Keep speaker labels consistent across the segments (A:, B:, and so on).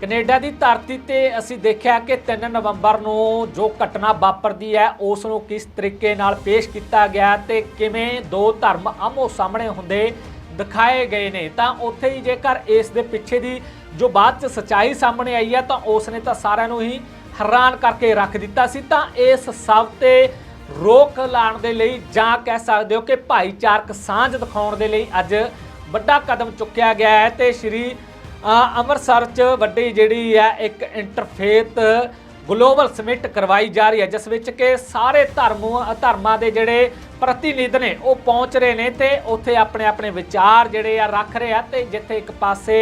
A: Canada ਦੀ ਧਰਤੀ ਤੇ ਅਸੀਂ ਦੇਖਿਆ ਕਿ 3 ਨਵੰਬਰ ਨੂੰ ਜੋ ਘਟਨਾ ਵਾਪਰਦੀ ਹੈ, ਉਸ ਨੂੰ ਕਿਸ ਤਰੀਕੇ ਨਾਲ ਪੇਸ਼ ਕੀਤਾ ਗਿਆ ਤੇ ਕਿਵੇਂ ਦੋ ਧਰਮ ਆਮੋ ਸਾਹਮਣੇ ਹੁੰਦੇ ਦਿਖਾਏ ਗਏ ਨੇ। ਤਾਂ ਉੱਥੇ ਹੀ ਜੇਕਰ ਇਸ ਦੇ ਪਿੱਛੇ ਦੀ ਜੋ ਬਾਅਦ ਚ ਸਚਾਈ ਸਾਹਮਣੇ ਆਈ ਹੈ, ਤਾਂ ਉਸ ਨੇ ਤਾਂ ਸਾਰਿਆਂ ਨੂੰ ਹੀ ਹੈਰਾਨ ਕਰਕੇ ਰੱਖ ਦਿੱਤਾ ਸੀ। ਤਾਂ ਇਸ ਸਭ ਤੇ ਰੋਕ ਲਾਉਣ ਦੇ ਲਈ ਜਾਂ ਕਹਿ ਸਕਦੇ ਹੋ ਕਿ ਭਾਈਚਾਰਕ ਸਾਂਝ ਦਿਖਾਉਣ ਦੇ ਲਈ ਅੱਜ ਵੱਡਾ ਕਦਮ ਚੁੱਕਿਆ ਗਿਆ ਹੈ ਤੇ ਸ਼੍ਰੀ ਅੰਮ੍ਰਿਤਸਰ ਚ ਵੱਡੀ ਜਿਹੜੀ ਹੈ ਇੱਕ ਇੰਟਰਫੇਥ ਗਲੋਬਲ ਸਮਿਟ ਕਰਵਾਈ ਜਾ ਰਹੀ ਹੈ, ਜਿਸ ਵਿੱਚ ਕਿ ਸਾਰੇ ਧਰਮ, ਧਰਮਾਂ ਦੇ ਜਿਹੜੇ ਪ੍ਰਤੀਨਿਧ ਨੇ, ਉਹ ਪਹੁੰਚ ਰਹੇ ਨੇ ਤੇ ਉੱਥੇ ਆਪਣੇ ਆਪਣੇ ਵਿਚਾਰ ਜਿਹੜੇ ਆ ਰੱਖ ਰਹੇ ਆ ਤੇ ਜਿੱਥੇ ਇੱਕ ਪਾਸੇ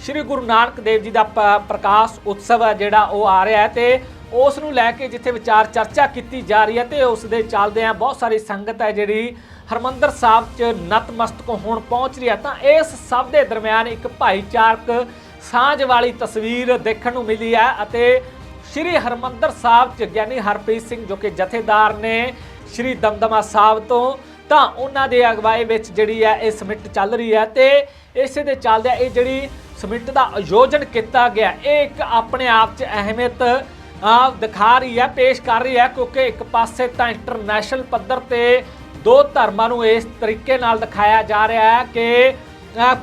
A: ਸ਼੍ਰੀ ਗੁਰੂ ਨਾਨਕ ਦੇਵ ਜੀ ਦਾ ਪ- ਪ੍ਰਕਾਸ਼ ਉਤਸਵ ਹੈ ਜਿਹੜਾ ਉਹ ਆ ਰਿਹਾ ਹੈ ਤੇ ਉਸ ਨੂੰ ਲੈ ਕੇ ਜਿੱਥੇ ਵਿਚਾਰ ਚਰਚਾ ਕੀਤੀ ਜਾ ਰਹੀ ਹੈ ਤੇ ਉਸ ਦੇ ਚੱਲਦਿਆਂ ਬਹੁਤ ਸਾਰੀ ਸੰਗਤ ਹੈ ਜਿਹੜੀ ਹਰਮੰਦਰ ਸਾਹਿਬ 'ਚ ਨਤਮਸਤਕ ਹੋਣ ਪਹੁੰਚ ਰਹੀ ਹੈ ਤਾਂ ਇਸ ਸਭ ਦੇ ਦਰਮਿਆਨ ਇੱਕ ਭਾਈਚਾਰਕ ਸਾਂਝ ਵਾਲੀ ਤਸਵੀਰ ਦੇਖਣ ਨੂੰ ਮਿਲੀ ਹੈ ਅਤੇ ਸ਼੍ਰੀ ਹਰਮੰਦਰ ਸਾਹਿਬ 'ਚ ਗਿਆਨੀ ਹਰਪ੍ਰੀਤ ਸਿੰਘ ਜੋ ਕਿ ਜਥੇਦਾਰ ਨੇ ਸ਼੍ਰੀ ਦਮਦਮਾ ਸਾਹਿਬ ਤੋਂ, ਤਾਂ ਉਹਨਾਂ ਦੇ ਅਗਵਾਈ ਵਿੱਚ ਜਿਹੜੀ ਹੈ ਇਹ ਸਮਿਟ ਚੱਲ ਰਹੀ ਹੈ ਤੇ ਇਸੇ ਦੇ ਚੱਲਦਿਆਂ ਇਹ ਜਿਹੜੀ ਸਮਿਟ ਦਾ ਆਯੋਜਨ ਕੀਤਾ ਗਿਆ, ਇਹ ਇੱਕ ਆਪਣੇ ਆਪ 'ਚ ਅਹਿਮੀਅਤ ਦਿਖਾ ਰਹੀ ਹੈ, ਪੇਸ਼ ਕਰ ਰਹੀ ਹੈ ਕਿਉਂਕਿ ਇੱਕ ਪਾਸੇ ਤਾਂ ਇੰਟਰਨੈਸ਼ਨਲ ਪੱਧਰ ਤੇ ਦੋ ਧਰਮਾਂ ਨੂੰ ਇਸ ਤਰੀਕੇ ਨਾਲ ਦਿਖਾਇਆ ਜਾ ਰਿਹਾ ਹੈ ਕਿ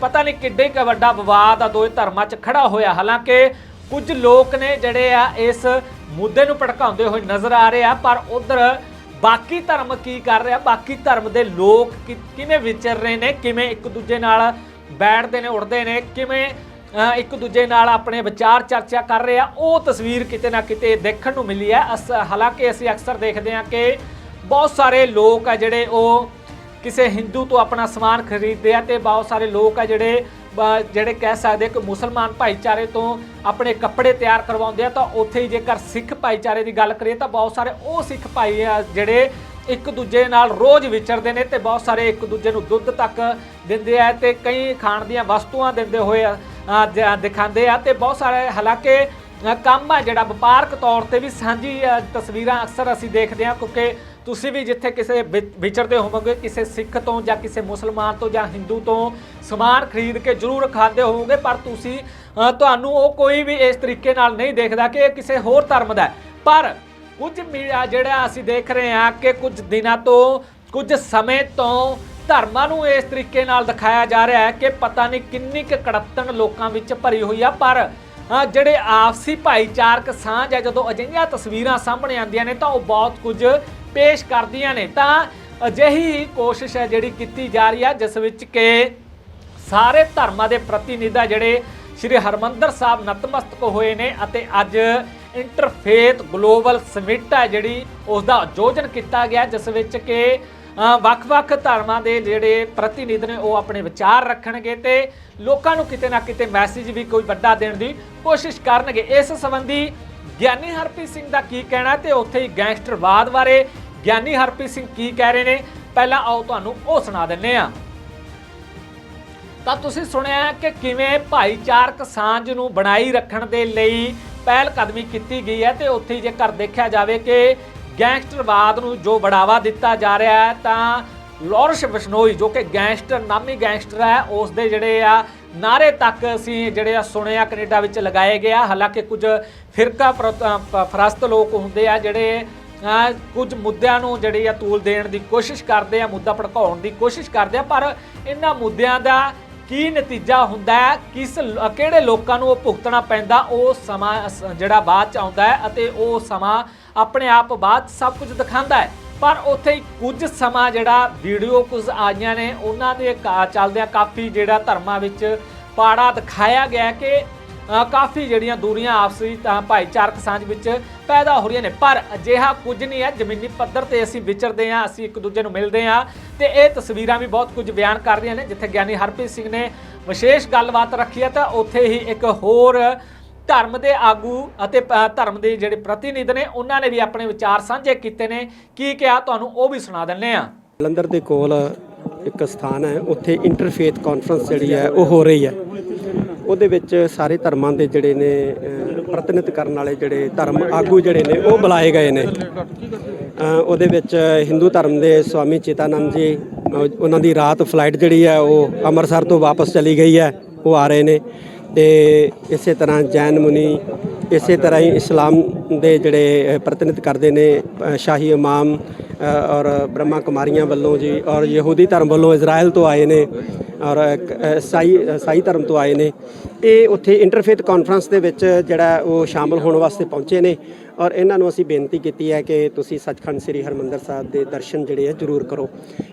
A: ਪਤਾ ਨਹੀਂ ਕਿੱਡੇ ਕੁ ਵੱਡਾ ਵਿਵਾਦ ਆ ਦੋਵੇਂ ਧਰਮਾਂ 'ਚ ਖੜਾ ਹੋਇਆ। ਹਾਲਾਂਕਿ ਕੁਝ ਲੋਕ ਨੇ ਜਿਹੜੇ ਆ ਇਸ ਮੁੱਦੇ ਨੂੰ ਭੜਕਾਉਂਦੇ ਹੋਏ ਨਜ਼ਰ ਆ ਰਹੇ ਆ, ਪਰ ਉਧਰ ਬਾਕੀ ਧਰਮ ਕੀ ਕਰ ਰਿਹਾ? ਬਾਕੀ ਧਰਮ ਦੇ ਲੋਕ ਕਿ- ਕਿਵੇਂ ਵਿਚਰ ਰਹੇ ਨੇ? ਕਿਵੇਂ ਇੱਕ ਦੂਜੇ ਨਾਲ ਬੈਠਦੇ ਨੇ, ਉੱਠਦੇ ਨੇ? ਕਿਵੇਂ ਇੱਕ ਦੂਜੇ ਨਾਲ ਆਪਣੇ ਵਿਚਾਰ ਚਰਚਾ ਕਰ ਰਹੇ ਆ? ਉਹ ਤਸਵੀਰ ਕਿਤੇ ਨਾ ਕਿਤੇ ਦੇਖਣ ਨੂੰ ਮਿਲੀ ਹੈ। ਅਸ- ਹਾਲਾਂਕਿ ਅਸੀਂ ਅਕਸਰ ਦੇਖਦੇ ਹਾਂ ਕਿ ਬਹੁਤ ਸਾਰੇ ਲੋਕ ਆ ਜਿਹੜੇ ਉਹ ਕਿਸੇ ਹਿੰਦੂ ਤੋਂ ਆਪਣਾ ਸਮਾਨ ਖਰੀਦਦੇ ਆ ਤੇ ਬਹੁਤ ਸਾਰੇ ਲੋਕ ਆ ਜਿਹੜੇ ਜਿਹੜੇ ਕਹਿ ਸਕਦੇ ਕਿ ਮੁਸਲਮਾਨ ਭਾਈਚਾਰੇ ਤੋਂ ਆਪਣੇ ਕੱਪੜੇ ਤਿਆਰ ਕਰਵਾਉਂਦੇ ਆ ਤਾਂ ਉੱਥੇ ਹੀ ਜੇਕਰ ਸਿੱਖ ਭਾਈਚਾਰੇ ਦੀ ਗੱਲ ਕਰੀਏ ਤਾਂ ਬਹੁਤ ਸਾਰੇ ਉਹ ਸਿੱਖ ਭਾਈ ਆ ਜਿਹੜੇ ਇੱਕ ਦੂਜੇ ਨਾਲ ਰੋਜ਼ ਵਿਚਰਦੇ ਨੇ ਤੇ ਬਹੁਤ ਸਾਰੇ ਇੱਕ ਦੂਜੇ ਨੂੰ ਦੁੱਧ ਤੱਕ ਦਿੰਦੇ ਆ ਤੇ ਕਈ ਖਾਣ ਦੀਆਂ ਵਸਤੂਆਂ ਦਿੰਦੇ ਹੋਏ ਦਿਖਾਉਂਦੇ ਆ ਤੇ ਬਹੁਤ ਸਾਰੇ ਹਾਲਾਂਕਿ ਕੰਮ ਆ ਜਿਹੜਾ ਵਪਾਰਕ ਤੌਰ ਤੇ ਵੀ ਸਾਂਝੀ ਤਸਵੀਰਾਂ ਅਕਸਰ ਅਸੀਂ ਦੇਖਦੇ ਹਾਂ ਕਿਉਂਕਿ ਤੁਸੀਂ ਵੀ ਜਿੱਥੇ ਕਿਸੇ ਵਿ- ਵਿਚਰਦੇ ਹੋਵੋਗੇ, ਕਿਸੇ ਸਿੱਖ ਤੋਂ ਜਾਂ ਕਿਸੇ ਮੁਸਲਮਾਨ ਤੋਂ ਜਾਂ ਹਿੰਦੂ ਤੋਂ ਸਮਾਨ ਖਰੀਦ ਕੇ ਜ਼ਰੂਰ ਖਾਂਦੇ ਹੋਵੋਗੇ, ਪਰ ਤੁਸੀਂ ਤੁਹਾਨੂੰ ਉਹ ਕੋਈ ਵੀ ਇਸ ਤਰੀਕੇ ਨਾਲ ਨਹੀਂ ਦੇਖਦਾ ਕਿ ਇਹ ਕਿਸੇ ਹੋਰ ਧਰਮ ਦਾ ਪਰ ਕੁਝ ਮੀਡੀਆ ਜਿਹੜਾ ਅਸੀਂ ਦੇਖ ਰਹੇ ਹਾਂ ਕਿ ਕੁਝ ਦਿਨਾਂ ਤੋਂ, ਕੁਝ ਸਮੇਂ ਤੋਂ ਧਰਮਾਂ ਨੂੰ ਇਸ ਤਰੀਕੇ ਨਾਲ ਦਿਖਾਇਆ ਜਾ ਰਿਹਾ ਹੈ ਕਿ ਪਤਾ ਨਹੀਂ ਕਿੰਨੀ ਕੁ ਕੜੱਤਣ ਲੋਕਾਂ ਵਿੱਚ ਭਰੀ ਹੋਈ ਆ, ਪਰ ਜਿਹੜੇ ਆਪਸੀ ਭਾਈਚਾਰਕ ਸਾਂਝ ਹੈ, ਜਦੋਂ ਅਜਿਹੀਆਂ ਤਸਵੀਰਾਂ ਸਾਹਮਣੇ ਆਉਂਦੀਆਂ ਨੇ, ਤਾਂ ਉਹ ਬਹੁਤ ਕੁਝ ਪੇਸ਼ ਕਰਦੀਆਂ ਨੇ। ਤਾਂ ਅਜਿਹੀ ਕੋਸ਼ਿਸ਼ ਹੈ ਜਿਹੜੀ ਕੀਤੀ ਜਾ ਰਹੀ ਹੈ, ਜਿਸ ਵਿੱਚ ਕਿ ਸਾਰੇ ਧਰਮਾਂ ਦੇ ਪ੍ਰਤੀਨਿਧ ਆ ਜਿਹੜੇ ਸ਼੍ਰੀ ਹਰਮੰਦਰ ਸਾਹਿਬ ਨਤਮਸਤਕ ਹੋਏ ਨੇ ਅਤੇ ਅੱਜ ਇੰਟਰਫੇਥ ਗਲੋਬਲ ਸਮਿਟ ਹੈ ਜਿਹੜੀ ਉਸ ਦਾ ਆਯੋਜਨ ਕੀਤਾ ਗਿਆ, ਜਿਸ ਵਿੱਚ ਕਿ ਵੱਖ-ਵੱਖ ਧਰਮਾਂ ਦੇ ਜਿਹੜੇ ਪ੍ਰਤੀਨਿਧ ਨੇ ਉਹ ਆਪਣੇ ਵਿਚਾਰ ਰੱਖਣਗੇ ਤੇ ਲੋਕਾਂ ਨੂੰ ਕਿਤੇ ਨਾ ਕਿਤੇ ਮੈਸੇਜ ਵੀ ਕੋਈ ਵੱਡਾ ਦੇਣ ਦੀ ਕੋਸ਼ਿਸ਼ ਕਰਨਗੇ। ਇਸ ਸੰਬੰਧੀ ਗਿਆਨੀ ਹਰਪ੍ਰੀਤ ਸਿੰਘ ਦਾ ਕੀ ਕਹਿਣਾ ਤੇ ਉੱਥੇ ਹੀ ਗੈਂਗਸਟਰਵਾਦ ਬਾਰੇ ਗਿਆਨੀ ਹਰਪ੍ਰੀਤ ਸਿੰਘ ਕੀ ਕਹਿ ਰਹੇ ਨੇ? ਪਹਿਲਾਂ ਆਓ ਤੁਹਾਨੂੰ ਉਹ ਸੁਣਾ ਦਿੰਨੇ ਆ। ਤਾਂ ਤੁਸੀਂ ਸੁਣਿਆ ਕਿ ਕਿਵੇਂ ਭਾਈਚਾਰਕ ਸਾਂਝ ਨੂੰ ਬਣਾਈ ਰੱਖਣ ਦੇ ਲਈ ਪਹਿਲ ਕਦਮੀ ਕੀਤੀ ਗਈ ਹੈ ਤੇ ਉੱਥੇ ਜੇਕਰ ਦੇਖਿਆ ਜਾਵੇ ਕਿ ਗੈਂਗਸਟਰਵਾਦ ਨੂੰ ਜੋ ਬੜਾਵਾ ਦਿੱਤਾ ਜਾ ਰਿਹਾ ਹੈ, ਤਾਂ ਲੋਰਸ਼ ਬਿਸ਼ਨੋਈ ਜੋ ਕਿ ਗੈਂਗਸਟਰ, ਨਾਮੀ ਗੈਂਗਸਟਰ ਹੈ, ਉਸ ਦੇ ਜਿਹੜੇ ਆ ਨਾਰੇ ਤੱਕ ਅਸੀਂ ਜਿਹੜੇ ਆ ਸੁਣਿਆ ਕੈਨੇਡਾ ਵਿੱਚ ਲਗਾਏ ਗਿਆ ਹਾਲਾਂਕਿ ਕੁਝ ਫਿਰਕਾ ਫਰਸਤ ਲੋਕ ਹੁੰਦੇ ਆ ਜਿਹੜੇ ਕੁਝ ਮੁੱਦਿਆਂ ਨੂੰ ਜਿਹੜੀ ਆ ਤੂਲ ਦੇਣ ਦੀ ਕੋਸ਼ਿਸ਼ ਕਰਦੇ ਆ, ਮੁੱਦਾ ਭੜਕਾਉਣ ਦੀ ਕੋਸ਼ਿਸ਼ ਕਰਦੇ ਆ, ਪਰ ਇਹਨਾਂ ਮੁੱਦਿਆਂ ਦਾ ਕੀ ਨਤੀਜਾ ਹੁੰਦਾ ਹੈ, ਕਿਸ ਕਿਹੜੇ ਲੋਕਾਂ ਨੂੰ ਉਹ ਭੁਗਤਣਾ ਪੈਂਦਾ, ਉਹ ਸਮਾਂ ਸ- ਜਿਹੜਾ ਬਾਅਦ ਚ ਆਉਂਦਾ ਹੈ ਅਤੇ ਉਹ ਸਮਾਂ ਆਪਣੇ ਆਪ ਬਾਅਦ 'ਚ ਸਭ ਕੁਝ ਦਿਖਾਉਂਦਾ ਹੈ। ਪਰ ਉੱਥੇ ਕੁਝ ਸਮਾਂ ਜਿਹੜਾ ਵੀਡੀਓ ਕੁਝ ਆਈਆਂ ਨੇ, ਉਹਨਾਂ ਦੇ ਕਾ- ਚੱਲਦਿਆਂ ਕਾਫੀ ਜਿਹੜਾ ਧਰਮਾਂ ਵਿੱਚ ਪਾੜਾ ਦਿਖਾਇਆ ਗਿਆ ਕਿ ਕਾਫੀ ਜਿਹੜੀਆਂ ਦੂਰੀਆਂ ਆਪਸੀ ਤਾਂ ਭਾਈਚਾਰਕ ਸਾਂਝ ਵਿੱਚ ਪੈਦਾ ਹੋ ਰਹੀਆਂ ਨੇ। ਪਰ ਅਜਿਹਾ ਕੁਝ ਨਹੀਂ ਹੈ। ਜ਼ਮੀਨੀ ਪੱਧਰ ਤੇ ਅਸੀਂ ਵਿਚਰਦੇ ਹਾਂ, ਅਸੀਂ ਇੱਕ ਦੂਜੇ ਨੂੰ ਮਿਲਦੇ ਹਾਂ ਤੇ ਇਹ ਤਸਵੀਰਾਂ ਵੀ ਬਹੁਤ ਕੁਝ ਬਿਆਨ ਕਰ ਰਹੀਆਂ ਨੇ, ਜਿੱਥੇ ਗਿਆਨੀ ਹਰਪ੍ਰੀਤ ਸਿੰਘ ਨੇ ਵਿਸ਼ੇਸ਼ ਗੱਲਬਾਤ ਰੱਖੀ ਹੈ ਤਾਂ ਉੱਥੇ ਹੀ ਇੱਕ ਹੋਰ ਧਰਮ ਦੇ ਆਗੂ ਅਤੇ ਧਰਮ ਦੇ ਜਿਹੜੇ ਪ੍ਰਤੀਨਿਧ ਨੇ, ਉਹਨਾਂ ਨੇ ਵੀ ਆਪਣੇ ਵਿਚਾਰ ਸਾਂਝੇ ਕੀਤੇ ਨੇ। ਕੀ ਕਿਹਾ, ਤੁਹਾਨੂੰ ਉਹ ਵੀ ਸੁਣਾ ਦਿੰਨੇ ਆ
B: ਜਲੰਧਰ ਦੇ ਕੋਲ ਇੱਕ ਸਥਾਨ ਹੈ, ਉੱਥੇ ਇੰਟਰਫੇਥ ਕਾਨਫਰੰਸ ਜਿਹੜੀ ਹੈ, ਉਹ ਹੋ ਰਹੀ ਹੈ। ਉਹਦੇ ਵਿੱਚ ਸਾਰੇ ਧਰਮਾਂ ਦੇ ਜਿਹੜੇ ਨੇ ਅਹ, ਪ੍ਰਤੀਨਿਧ ਕਰਨ ਵਾਲੇ ਜਿਹੜੇ ਧਰਮ ਆਗੂ ਜਿਹੜੇ ਨੇ ਉਹ ਬੁਲਾਏ ਗਏ ਨੇ। ਉਹਦੇ ਵਿੱਚ ਹਿੰਦੂ ਧਰਮ ਦੇ ਸਵਾਮੀ ਚੇਤਾਨੰਦ ਜੀ ਉਹਨਾਂ ਦੀ ਰਾਤ ਫਲਾਈਟ ਜਿਹੜੀ ਹੈ ਉਹ ਅੰਮ੍ਰਿਤਸਰ ਤੋਂ ਵਾਪਸ ਚਲੀ ਗਈ ਹੈ ਉਹ ਆ ਰਹੇ ਨੇ। ਤੇ ਇਸੇ ਤਰ੍ਹਾਂ ਜੈਨ ਮੁਨੀ ਇਸੇ ਤਰ੍ਹਾਂ ਹੀ ਇਸਲਾਮ ਦੇ ਜਿਹੜੇ ਅ, ਪ੍ਰਤੀਨਿਧ ਕਰਦੇ ਨੇ ਸ਼ਾਹੀ ਇਮਾਮ ਔਰ ਬ੍ਰਹਮਾ ਕੁਮਾਰੀਆਂ ਵੱਲੋਂ ਜੀ ਔਰ ਯਹੂਦੀ ਧਰਮ ਵੱਲੋਂ ਇਜ਼ਰਾਈਲ ਤੋਂ ਆਏ ਨੇ ਔਰ ਇੱਕ, ਸਾਈ ਸਾਈ ਧਰਮ ਤੋਂ ਆਏ ਨੇ। ਇਹ ਉੱਥੇ ਇੰਟਰਫੇਥ ਕਾਨਫਰੰਸ ਦੇ ਵਿੱਚ ਜਿਹੜਾ ਉਹ ਸ਼ਾਮਲ ਹੋਣ ਵਾਸਤੇ ਪਹੁੰਚੇ ਨੇ ਔਰ ਇਹਨਾਂ ਨੂੰ ਅਸੀਂ ਬੇਨਤੀ ਕੀਤੀ ਹੈ ਕਿ ਤੁਸੀਂ ਸੱਚਖੰਡ ਸ੍ਰੀ ਹਰਮੰਦਰ ਸਾਹਿਬ ਦੇ ਦਰਸ਼ਨ ਜਿਹੜੇ ਆ ਜ਼ਰੂਰ ਕਰੋ।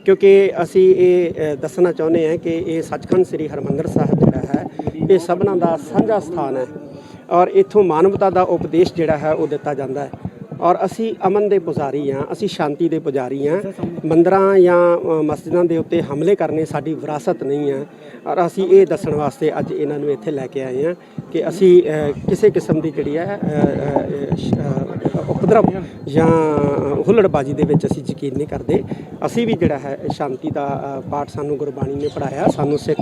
B: ਕਿਉਂਕਿ ਅਸੀਂ ਇਹ ਦੱਸਣਾ ਚਾਹੁੰਦੇ ਹਾਂ ਕਿ ਇਹ ਸੱਚਖੰਡ ਸ੍ਰੀ ਹਰਮੰਦਰ ਸਾਹਿਬ ਜਿਹੜਾ ਹੈ ਇਹ ਸਭਨਾਂ ਦਾ ਸਾਂਝਾ ਸਥਾਨ ਹੈ। ਔਰ ਇੱਥੋਂ ਮਾਨਵਤਾ ਦਾ ਉਪਦੇਸ਼ ਜਿਹੜਾ ਹੈ ਉਹ ਦਿੱਤਾ ਜਾਂਦਾ ਹੈ। ਔਰ ਅਸੀਂ ਅਮਨ ਦੇ ਪੁਜਾਰੀ ਹਾਂ, ਅਸੀਂ ਸ਼ਾਂਤੀ ਦੇ ਪੁਜਾਰੀ ਹਾਂ। ਮੰਦਰਾਂ ਜਾਂ ਮਸਜਿਦਾਂ ਦੇ ਉੱਤੇ ਹਮਲੇ ਕਰਨੇ ਸਾਡੀ ਵਿਰਾਸਤ ਨਹੀਂ ਹੈ। ਔਰ ਅਸੀਂ ਇਹ ਦੱਸਣ ਵਾਸਤੇ ਅੱਜ ਇਹਨਾਂ ਨੂੰ ਇੱਥੇ ਲੈ ਕੇ ਆਏ ਹਾਂ ਕਿ ਅਸੀਂ ਕਿਸੇ ਕਿਸਮ ਦੀ ਜਿਹੜੀ ਹੈ ਅ, ਜਾਂ ਹੁੱਲੜਬਾਜੀ ਦੇ ਵਿੱਚ ਅਸੀਂ ਯਕੀਨ ਨਹੀਂ ਕਰਦੇ। ਅਸੀਂ ਵੀ ਜਿਹੜਾ ਹੈ ਸ਼ਾਂਤੀ ਦਾ ਪਾਠ ਸਾਨੂੰ ਗੁਰਬਾਣੀ ਨੇ ਪੜਾਇਆ ਸਾਨੂੰ ਸਿੱਖ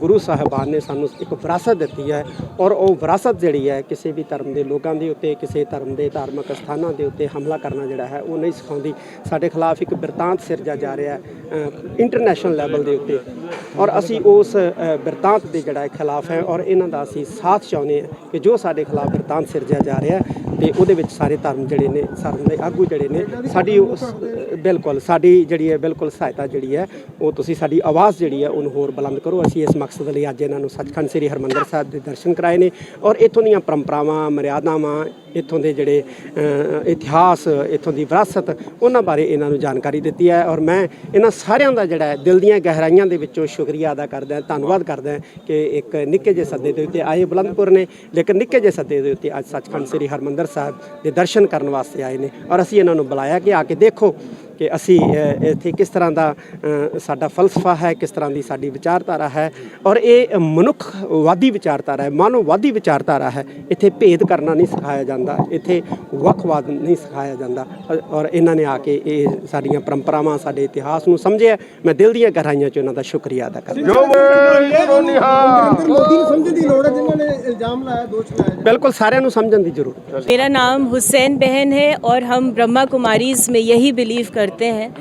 B: ਗੁਰੂ ਸਾਹਿਬਾਨ ਨੇ ਸਾਨੂੰ ਇੱਕ ਵਿਰਾਸਤ ਦਿੱਤੀ ਹੈ ਔਰ ਉਹ ਵਿਰਾਸਤ ਜਿਹੜੀ ਹੈ ਕਿਸੇ ਵੀ ਧਰਮ ਦੇ ਲੋਕਾਂ ਦੇ ਉੱਤੇ ਕਿਸੇ ਧਰਮ ਦੇ ਧਾਰਮਿਕ ਸਥਾਨਾਂ ਦੇ ਉੱਤੇ ਹਮਲਾ ਕਰਨਾ ਜਿਹੜਾ ਹੈ ਉਹ ਨਹੀਂ ਸਿਖਾਉਂਦੀ। ਸਾਡੇ ਖਿਲਾਫ ਇੱਕ ਬਿਰਤਾਂਤ ਸਿਰਜਿਆ ਜਾ ਰਿਹਾ ਹੈ ਇੰਟਰਨੈਸ਼ਨਲ ਲੈਵਲ ਦੇ ਉੱਤੇ। ਔਰ ਅਸੀਂ ਉਸ ਬਿਰਤਾਂਤ ਦੇ ਜਿਹੜਾ ਹੈ ਖਿਲਾਫ ਹੈ ਔਰ ਇਹਨਾਂ ਦਾ ਅਸੀਂ ਸਾਥ ਚਾਹੁੰਦੇ ਹਾਂ ਕਿ ਜੋ ਸਾਡੇ ਖਿਲਾਫ ਬਿਰਤਾਂਤ ਸਿਰਜਿਆ ਜਾ ਰਿਹਾ ਹੈ ਤੇ ਉਹਦੇ ਵਿੱਚ ਸਾਰੇ ਧਰਮ ਜਿਹੜੇ ਨੇ ਧਰਮ ਦੇ ਆਗੂ ਜਿਹੜੇ ਨੇ, ਸਾਡੀ ਉਸ, ਬਿਲਕੁਲ, ਸਾਡੀ ਜਿਹੜੀ ਹੈ ਬਿਲਕੁਲ ਸਹਾਇਤਾ ਜਿਹੜੀ ਹੈ, ਉਹ ਤੁਸੀਂ ਸਾਡੀ ਆਵਾਜ਼ ਜਿਹੜੀ ਹੈ, ਉਹਨੂੰ ਹੋਰ ਬੁਲੰਦ ਕਰੋ। ਅਸੀਂ ਇਸ ਮਕਸਦ ਲਈ ਅੱਜ ਇਹਨਾਂ ਨੂੰ ਸੱਚਖੰਡ ਸ੍ਰੀ ਹਰਮੰਦਰ ਸਾਹਿਬ ਦੇ ਦਰਸ਼ਨ ਕਰਾਏ ਨੇ ਔਰ ਇੱਥੋਂ ਦੀਆਂ ਪਰੰਪਰਾਵਾਂ, ਮਰਿਆਦਾਵਾਂ ਇੱਥੋਂ ਦੇ ਜਿਹੜੇ ਇਤਿਹਾਸ, ਇੱਥੋਂ ਦੀ ਵਿਰਾਸਤ, ਉਹਨਾਂ ਬਾਰੇ ਇਹਨਾਂ ਨੂੰ ਜਾਣਕਾਰੀ ਦਿੱਤੀ ਹੈ ਔਰ ਮੈਂ ਇਹਨਾਂ ਸਾਰਿਆਂ ਦਾ ਜਿਹੜਾ ਹੈ, ਦਿਲ ਦੀਆਂ ਗਹਿਰਾਈਆਂ ਦੇ ਵਿੱਚੋਂ ਸ਼ੁਕਰੀਆ ਅਦਾ ਕਰਦਾ ਧੰਨਵਾਦ ਕਰਦਾ ਕਿ ਇੱਕ ਨਿੱਕੇ ਜਿਹੇ ਸੱਦੇ ਦੇ ਉੱਤੇ ਆਏ ਬੁਲੰਦਪੁਰ ਨੇ, ਲੇਕਿਨ ਨਿੱਕੇ ਜਿਹੇ ਸੱਦੇ ਦੇ ਉੱਤੇ ਅੱਜ ਸੱਚਖੰਡ ਸ੍ਰੀ ਹਰਮੰਦਰ ਸਾਹਿਬ ਦੇ ਦਰਸ਼ਨ ਕਰਨ ਵਾਸਤੇ ਆਏ ਨੇ ਔਰ ਅਸੀਂ ਇਹਨਾਂ ਨੂੰ ਬੁਲਾਇਆ ਕਿ ਆ ਕੇ ਦੇਖੋ ਕਿ ਅਸੀਂ ਅ, ਇੱਥੇ ਕਿਸ ਤਰ੍ਹਾਂ ਦਾ ਅ, ਸਾਡਾ ਫਲਸਫਾ ਹੈ ਕਿਸ ਤਰ੍ਹਾਂ ਦੀ ਸਾਡੀ ਵਿਚਾਰਧਾਰਾ ਹੈ ਔਰ ਇਹ ਮਨੁੱਖਵਾਦੀ ਵਿਚਾਰਧਾਰਾ ਹੈ ਮਾਨਵਵਾਦੀ ਵਿਚਾਰਧਾਰਾ ਹੈ ਇੱਥੇ ਭੇਦ ਕਰਨਾ ਨਹੀਂ ਸਿਖਾਇਆ ਜਾਂਦਾ ਇੱਥੇ ਵੱਖਵਾਦ ਨਹੀਂ ਸਿਖਾਇਆ ਜਾਂਦਾ ਔਰ- ਔਰ ਇਹਨਾਂ ਨੇ ਆ ਕੇ ਇਹ ਸਾਡੀਆਂ ਪਰੰਪਰਾਵਾਂ ਸਾਡੇ ਇਤਿਹਾਸ ਨੂੰ ਸਮਝਿਆ ਮੈਂ ਦਿਲ ਦੀਆਂ ਗਹਿਰਾਈਆਂ 'ਚ ਉਹਨਾਂ ਦਾ ਸ਼ੁਕਰੀਆ ਅਦਾ ਕਰਦਾ
C: ਨਰਿੰਦਰ ਮੋਦੀ ਨੂੰ ਸਮਝਣ ਦੀ ਲੋੜ ਹੈ ਜਿਨ੍ਹਾਂ ਨੇ ਇਲਜ਼ਾਮ ਲਾਇਆ ਦੋਸ਼ ਲਾਇਆ
B: ਬਿਲਕੁਲ ਸਾਰਿਆਂ ਨੂੰ ਸਮਝਣ ਦੀ ਜ਼ਰੂਰਤ ਹੈ
D: मेरा नाम हुसैन बहन है और हम ब्रह्मा कुमारीज में यही बिलीव करते हैं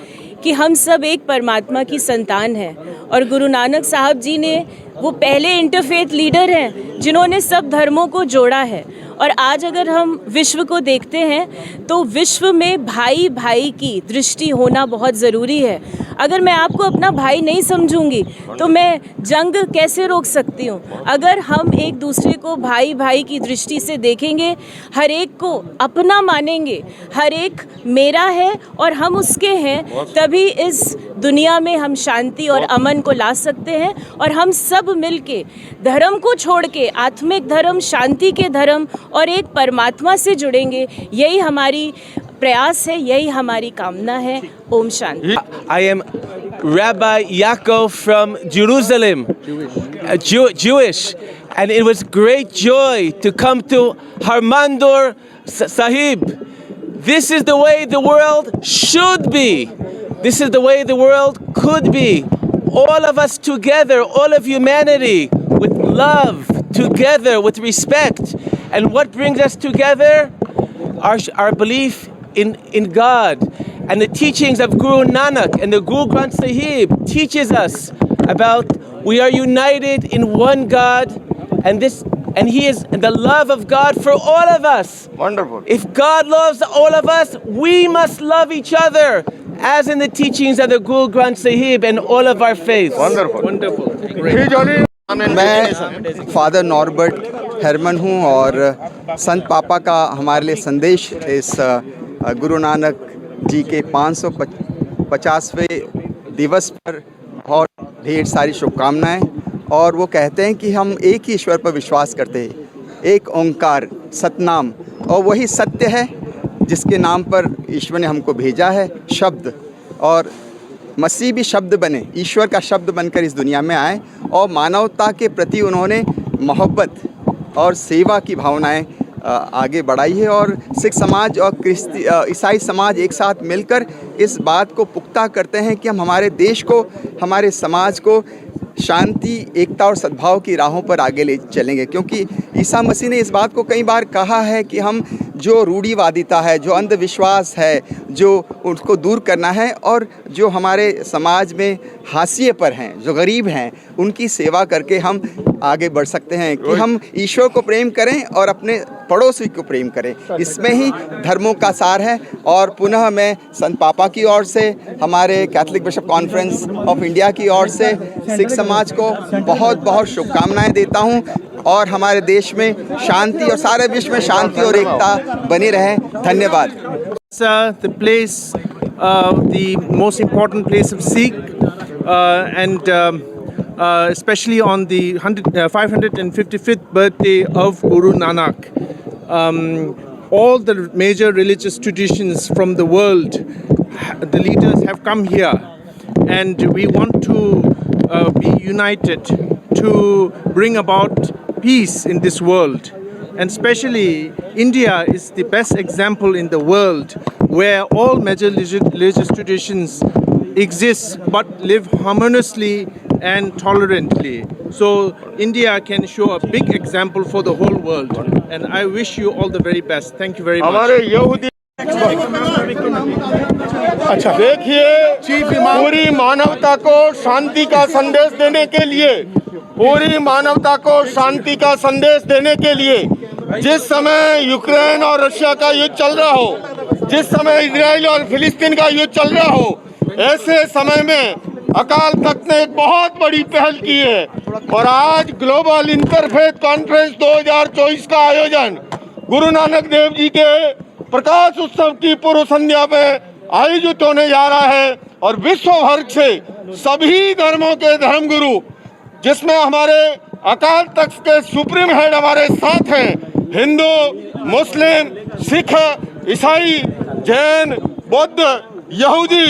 D: कि हम सब एक परमात्मा की संतान हैं और गुरु नानक साहब जी ने वो पहले इंटरफेथ लीडर हैं जिन्होंने सब धर्मों को जोड़ा है और आज अगर हम विश्व को देखते हैं तो विश्व में भाई भाई की दृष्टि होना बहुत ज़रूरी है। अगर मैं आपको अपना भाई नहीं समझूँगी तो मैं जंग कैसे रोक सकती हूँ? अगर हम एक दूसरे को भाई भाई की दृष्टि से देखेंगे, हर एक को अपना मानेंगे, हर एक मेरा है और हम उसके हैं, तभी इस दुनिया में हम शांति और अमन को ला सकते हैं और हम सब मिलके धर्म को छोड़ के, आत्मिक धर्म, शांति के धर्म और एक परमात्मा से जुड़ेंगे यही हमारी प्रयास है यही हमारी कामना है Om Shanti
E: I am Rabbi Yaakov from Jerusalem, a Jew- Jewish, and it was great joy to come to Harmandur S- Sahib. This is the way the world should be. This is the way the world could be. All of us together, all of humanity, with love, together, with respect. And what brings us together? our, our belief in, in God and the teachings of Guru Nanak and the Guru Granth Sahib teaches us about we are united in one God and this and he is the love of God for all of us.
F: Wonderful.
E: If God loves all of us, we must love each other as in the teachings of the Guru Granth Sahib and all of our faiths.
F: Wonderful.
E: Wonderful.
F: He Johnny.
G: मैं father Norbert हेरमन हूँ और संत पापा का हमारे लिए संदेश इस गुरु नानक जी के 550वें दिवस पर बहुत ढेर सारी शुभकामनाएँ। और वो कहते हैं कि हम एक ही ईश्वर पर विश्वास करते हैं, एक ओंकार, सतनाम, और वही सत्य है जिसके नाम पर ईश्वर ने हमको भेजा है, शब्द। और मसीह भी शब्द बने, ईश्वर का शब्द बनकर इस दुनिया में आए, और मानवता के प्रति उन्होंने मोहब्बत और सेवा की भावनाएँ आगे बढ़ाई है और सिख समाज और क्रिस्ती ईसाई समाज एक साथ मिलकर इस बात को पुख्ता करते हैं कि हम हमारे देश को, हमारे समाज को शांति, एकता और सद्भाव की राहों पर आगे ले चलेंगे। क्योंकि ईसा मसीह ने इस बात को कई बार कहा है कि हम जो रूढ़ीवादिता है जो अंधविश्वास है जो उसको दूर करना है और जो हमारे समाज में हाशिए पर हैं जो गरीब हैं उनकी सेवा करके हम आगे बढ़ सकते हैं कि हम ईश्वर को प्रेम करें और अपने पड़ोसी को प्रेम करें। इसमें ही धर्मों का सार है और पुनः मैं संत पापा की ओर से हमारे Catholic bishop conference of India की ओर से सिख समाज को बहुत बहुत शुभकामनाएँ देता हूँ। और हमारे देश में शांति और सारे विश्व में शांति और एकता बनी रहे धन्यवाद
F: It's uh, the place, uh, the most important place of Sikh, uh, and um, uh, especially on the 100, uh, 555th birthday of Guru Nanak. Um, all the major religious traditions from the world, the leaders have come here, and we want to uh, be united to bring about peace in this world. And especially India is the best example in the world where all major religi- religious traditions exist but live harmoniously and tolerantly. So India can show a big example for the whole world. And I wish you all the very best. Thank you very much.
C: हमारे यहूदी अच्छा देखिए पूरी मानवता को शांति का संदेश देने के लिए पूरी मानवता को शांति का संदेश देने के लिए जिस समय यूक्रेन और रशिया का युद्ध चल रहा हो, जिस समय इसराइल और फिलिस्तीन का युद्ध चल रहा हो, ऐसे समय में अकाल तख्त ने एक बहुत बड़ी पहल की है। और आज ग्लोबल इंटरफेथ कॉन्फ्रेंस 2024 का आयोजन गुरु नानक देव जी के प्रकाश उत्सव की पूर्व संध्या में आयोजित होने जा रहा है। और विश्व भर से सभी धर्मों के धर्मगुरु जिसमें हमारे अकाल तख्त के सुप्रीम हेड हमारे साथ हैं, हिंदू, मुस्लिम, सिख, ईसाई, जैन, बौद्ध, यहूदी,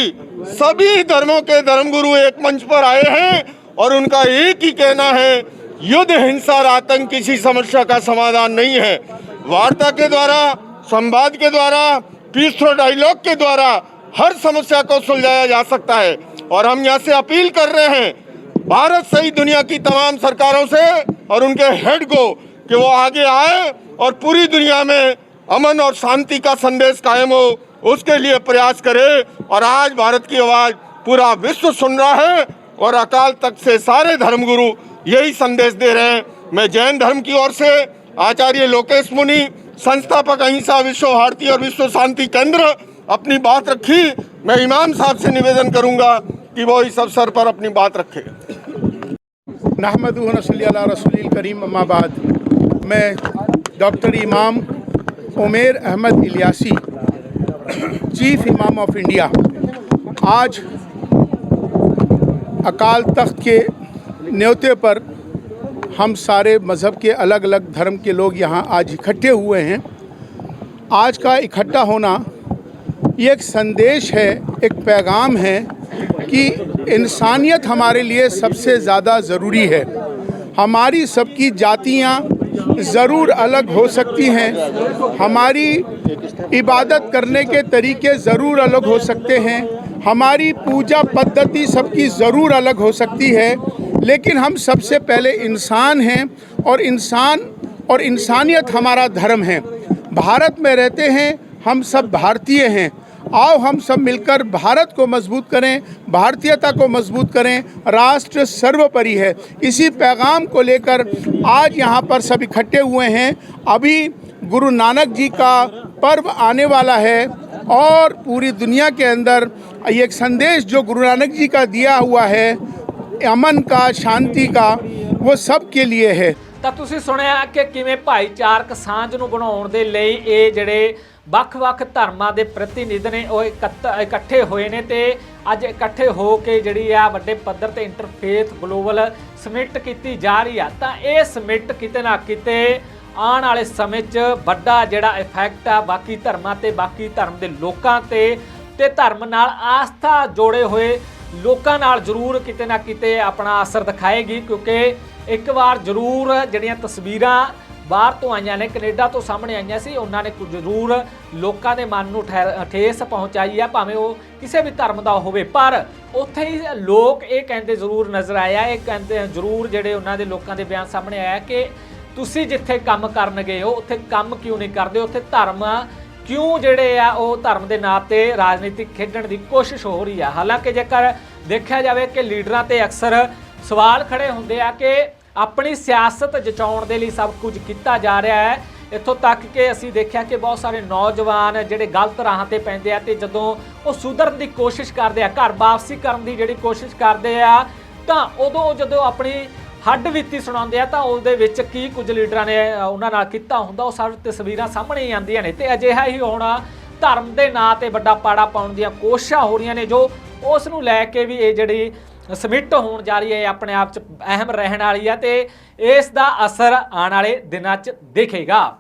C: सभी धर्मों के धर्मगुरु एक मंच पर आए हैं और उनका एक ही कहना है, युद्ध, हिंसा और आतंक किसी समस्या का समाधान नहीं है। वार्ता के द्वारा, संवाद के द्वारा पीस डायलॉग के द्वारा हर समस्या को सुलझाया जा सकता है। और हम यहाँ से अपील कर रहे हैं भारत सहित दुनिया की तमाम सरकारों से और उनके हेड को कि वो आगे आए और पूरी दुनिया में अमन और शांति का संदेश कायम हो, उसके लिए प्रयास करे। और आज भारत की आवाज़ पूरा विश्व सुन रहा है और अकाल तख्त से सारे धर्मगुरु यही संदेश दे रहे हैं। मैं जैन धर्म की ओर से आचार्य लोकेश मुनि, संस्थापक अहिंसा विश्व भारती और विश्व शांति केंद्र, अपनी बात रखी। मैं इमाम साहब से निवेदन करूँगा कि वो इस अवसर पर अपनी बात रखे।
H: नहमद रसूल करीम अम्माबाद मैं doctor Imam Umer Ahmed Ilyasi, chief imam of India, आज अकाल तख्त के न्योते पर हम सारे मज़हब के अलग अलग धर्म के लोग यहाँ आज इकट्ठे हुए हैं। आज का इकट्ठा होना ये एक संदेश है, एक पैगाम है कि इंसानियत हमारे लिए सबसे ज़्यादा ज़रूरी है। हमारी सबकी जातियाँ ज़रूर अलग हो सकती हैं। हमारी इबादत करने के तरीके ज़रूर अलग हो सकते हैं। हमारी पूजा पद्धति सबकी ज़रूर अलग हो सकती है। लेकिन हम सबसे पहले इंसान हैं और इंसान और इंसानियत हमारा धर्म है। भारत में रहते हैं, हम सब भारतीय हैं। आओ हम सब मिलकर भारत को मजबूत करें भारतीयता को मजबूत करें राष्ट्र सर्वोपरि है इसी पैगाम को लेकर आज यहाँ पर सब इकट्ठे हुए हैं अभी गुरु नानक जी का पर्व आने वाला है और पूरी दुनिया के अंदर ये एक संदेश जो गुरु नानक जी का दिया हुआ है अमन का शांति का वो सब के लिए है
A: ਤਾਂ ਤੁਸੀਂ ਸੁਣਿਆ ਕਿ ਕਿਵੇਂ ਭਾਈਚਾਰਕ ਸਾਂਝ ਨੂੰ ਬਣਾਉਣ ਦੇ ਲਈ ਇਹ ਜਿਹੜੇ ਵੱਖ-ਵੱਖ ਧਰਮਾਂ ਦੇ ਪ੍ਰਤੀਨਿਧ ਨੇ, ਉਹ ਇਕੱਤ- ਇਕੱਠੇ ਹੋਏ ਨੇ ਤੇ ਅੱਜ ਇਕੱਠੇ ਹੋ ਕੇ ਜਿਹੜੀ ਆ ਵੱਡੇ ਪੱਧਰ ਤੇ ਇੰਟਰਫੇਥ ਗਲੋਬਲ ਸਮਿਟ ਕੀਤੀ ਜਾ ਰਹੀ ਆ। ਤਾਂ ਇਹ ਸਮਿਟ ਕਿਤੇ ਨਾ ਕਿਤੇ ਆਉਣ ਵਾਲੇ ਸਮੇਂ 'ਚ ਵੱਡਾ ਜਿਹੜਾ ਇਫੈਕਟ ਆ ਬਾਕੀ ਧਰਮਾਂ ਤੇ, ਬਾਕੀ ਧਰਮ ਦੇ ਲੋਕਾਂ ਤੇ ਤੇ ਧਰਮ ਨਾਲ ਆਸਥਾ ਜੋੜੇ ਹੋਏ ਲੋਕਾਂ ਨਾਲ ਜ਼ਰੂਰ ਕਿਤੇ ਨਾ ਕਿਤੇ ਆਪਣਾ ਅਸਰ ਦਿਖਾਏਗੀ ਕਿਉਂਕਿ ਇੱਕ ਵਾਰ ਜ਼ਰੂਰ ਜਿਹੜੀਆਂ ਤਸਵੀਰਾਂ ਬਾਹਰ ਤੋਂ ਆਈਆਂ ਨੇ, ਕੈਨੇਡਾ ਤੋਂ ਸਾਹਮਣੇ ਆਈਆਂ ਸੀ, ਉਹਨਾਂ ਨੇ ਜ਼ਰੂਰ ਲੋਕਾਂ ਦੇ ਮਨ ਨੂੰ ਠਹਿਰ- ਠੇਸ ਪਹੁੰਚਾਈ ਆ, ਭਾਵੇਂ ਉਹ ਕਿਸੇ ਵੀ ਧਰਮ ਦਾ ਹੋਵੇ, ਪਰ ਉੱਥੇ ਹੀ ਲੋਕ ਇਹ ਕਹਿੰਦੇ ਜ਼ਰੂਰ ਨਜ਼ਰ ਆਇਆ ਇਹ ਕਹਿੰਦੇ ਜ਼ਰੂਰ ਜਿਹੜੇ ਉਹਨਾਂ ਦੇ ਲੋਕਾਂ ਦੇ ਬਿਆਨ ਸਾਹਮਣੇ ਆਇਆ ਕਿ ਤੁਸੀਂ ਜਿੱਥੇ ਕੰਮ ਕਰਨ ਗਏ ਹੋ ਉੱਥੇ ਕੰਮ ਕਿਉਂ ਨਹੀਂ ਕਰਦੇ, ਉੱਥੇ ਧਰਮ ਕਿਉਂ ਜਿਹੜੇ ਆ, ਉਹ ਧਰਮ ਦੇ ਨਾਂ ਤੇ ਰਾਜਨੀਤੀ ਖੇਡਣ ਦੀ ਕੋਸ਼ਿਸ਼ ਹੋ ਰਹੀ ਆ। ਹਾਲਾਂਕਿ ਜੇਕਰ ਦੇਖਿਆ ਜਾਵੇ ਕਿ ਲੀਡਰਾਂ ਤੇ ਅਕਸਰ ਸਵਾਲ ਖੜੇ ਹੁੰਦੇ ਆ ਕਿ ਆਪਣੀ ਸਿਆਸਤ ਜਚਾਉਣ ਦੇ ਲਈ ਸਭ ਕੁਝ ਕੀਤਾ ਜਾ ਰਿਹਾ ਹੈ। ਇੱਥੋਂ ਤੱਕ ਕਿ ਅਸੀਂ ਦੇਖਿਆ ਕਿ ਬਹੁਤ ਸਾਰੇ ਨੌਜਵਾਨ ਜਿਹੜੇ ਗਲਤ ਰਾਹਾਂ ਤੇ ਪੈਂਦੇ ਆ ਤੇ ਜਦੋਂ ਉਹ ਸੁਧਰਨ ਦੀ ਕੋਸ਼ਿਸ਼ ਕਰਦੇ ਆ, ਘਰ ਵਾਪਸੀ ਕਰਨ ਦੀ ਜਿਹੜੀ ਕੋਸ਼ਿਸ਼ ਕਰਦੇ ਆ, ਤਾਂ ਉਦੋਂ ਜਦੋਂ ਆਪਣੀ ਹੱਡ ਵਿੱਤੀ ਸੁਣਾਉਂਦੇ ਆ, ਤਾਂ ਉਹਦੇ ਵਿੱਚ ਕੀ ਕੁਝ ਲੀਡਰਾਂ ਨੇ ਉਹਨਾਂ ਨਾਲ ਕੀਤਾ ਹੁੰਦਾ, ਉਹ ਸਭ ਤਸਵੀਰਾਂ ਸਾਹਮਣੇ ਹੀ ਆਉਂਦੀਆਂ ਨੇ। ਤੇ ਅਜਿਹਾ ਹੀ ਹੋਣਾ ਧਰਮ ਦੇ ਨਾਂ ਤੇ ਵੱਡਾ ਪਾੜਾ ਪਾਉਣ ਦੀਆਂ ਕੋਸ਼ਿਸ਼ਾਂ ਹੋ ਰਹੀਆਂ ਨੇ, ਜੋ ਉਸ ਨੂੰ ਲੈ ਕੇ ਵੀ ਇਹ ਜਿਹੜੀ ਸਮਿਟ ਹੋਣ ਜਾ ਰਹੀ ਹੈ ਆਪਣੇ ਆਪ ਚ ਅਹਿਮ ਰਹਿਣ ਵਾਲੀ ਹੈ ਤੇ ਇਸ ਦਾ ਅਸਰ ਆਉਣ ਵਾਲੇ ਦਿਨਾਂ ਚ ਦਿਖੇਗਾ।